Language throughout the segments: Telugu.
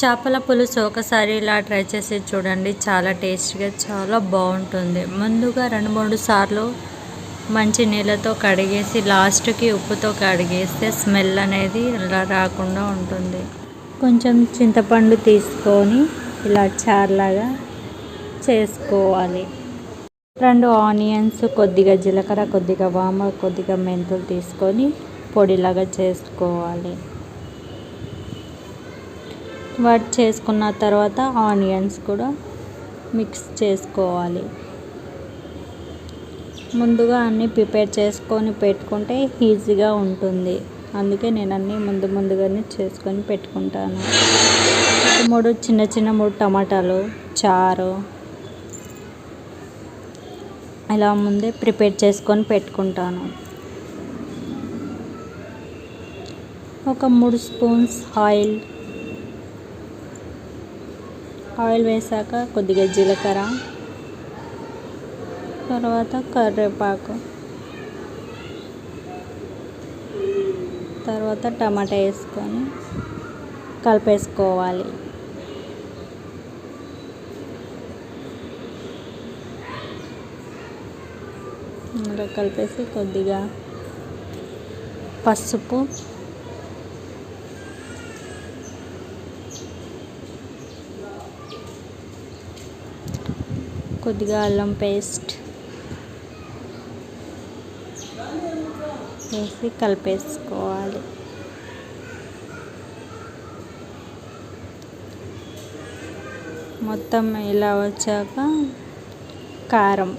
చేపల పులుసు ఒకసారి ఇలా ట్రై చేసి చూడండి. చాలా టేస్టీగా చాలా బాగుంటుంది. ముందుగా రెండు మూడు సార్లు మంచి నీళ్ళతో కడిగేసి లాస్ట్కి ఉప్పుతో కడిగేస్తే స్మెల్ అనేది ఇలా రాకుండా ఉంటుంది. కొంచెం చింతపండు తీసుకొని ఇలా చారులాగా చేసుకోవాలి. రెండు ఆనియన్స్ కొద్దిగా జీలకర్ర కొద్దిగా వామ కొద్దిగా మెంతులు తీసుకొని పొడిలాగా చేసుకోవాలి. వాటి చేసుకున్న తర్వాత ఆనియన్స్ కూడా మిక్స్ చేసుకోవాలి. ముందుగా అన్నీ ప్రిపేర్ చేసుకొని పెట్టుకుంటే ఈజీగా ఉంటుంది. అందుకే నేను అన్నీ ముందు ముందుగానే చేసుకొని పెట్టుకుంటాను. మూడు చిన్న చిన్న మూడు టమాటాలు చారు ఇలా ముందే ప్రిపేర్ చేసుకొని పెట్టుకుంటాను. ఒక మూడు స్పూన్స్ ఆయిల్ ఆయిల్ వేసాక కొద్దిగా జీలకర్ర తర్వాత కరివేపాకు తర్వాత టమాటా వేసుకొని కలిపేసుకోవాలి. ఇలా కలిపేసి కొద్దిగా పసుపు కొద్దిగా అల్లం పేస్ట్. వేసి కలిపేసుకోవాలి. మొత్తం ఇలా వచ్చాక కారం.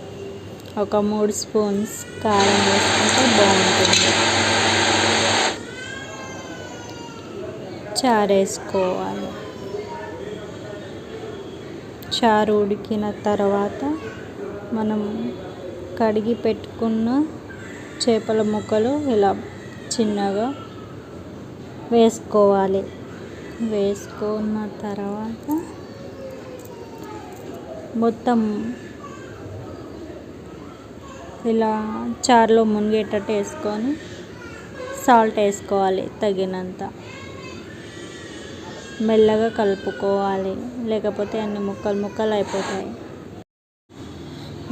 ఒక మూడు స్పూన్స్ కారం వేసుకుంటే బాగుంటుంది. చారు వేసుకోవాలి చారు ఉడికిన తర్వాత మనం కడిగి పెట్టుకున్న చేపల ముక్కలు ఇలా చిన్నగా వేసుకోవాలి. వేసుకున్న తర్వాత మొత్తం ఇలా చారులో మునిగేటట్టు వేసుకొని సాల్ట్ వేసుకోవాలి తగినంత. మెల్లగా కలుపుకోవాలి. లేకపోతే అన్ని ముక్కలు ముక్కలు అయిపోతాయి.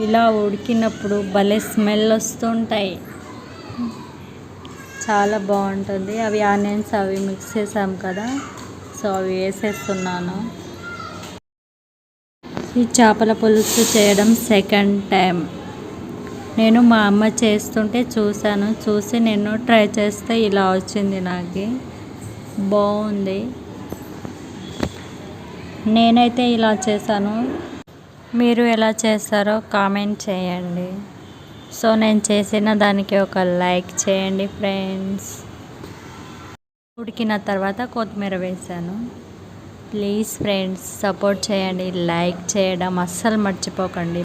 ఇలా ఉడికినప్పుడు భలే స్మెల్ వస్తుంటాయి. చాలా బాగుంటుంది. అవి ఆనియన్స్ అవి మిక్స్ చేసాం కదా సో అవి వేసేస్తున్నాను. ఈ చేపల పులుసు చేయడం సెకండ్ టైం నేను మా అమ్మ చేస్తుంటే చూశాను. చూసి నేను ట్రై చేస్తే ఇలా వచ్చింది నాకు. బాగుంది. నేనైతే ఇలా చేశాను. మీరు ఎలా చేస్తారో కామెంట్ చేయండి. సో నేను చేసిన దానికి ఒక లైక్ చేయండి ఫ్రెండ్స్. ఉడికిన తర్వాత కొత్తిమీర వేసాను ప్లీజ్ ఫ్రెండ్స్ సపోర్ట్ చేయండి. లైక్ చేయడం అస్సలు మర్చిపోకండి.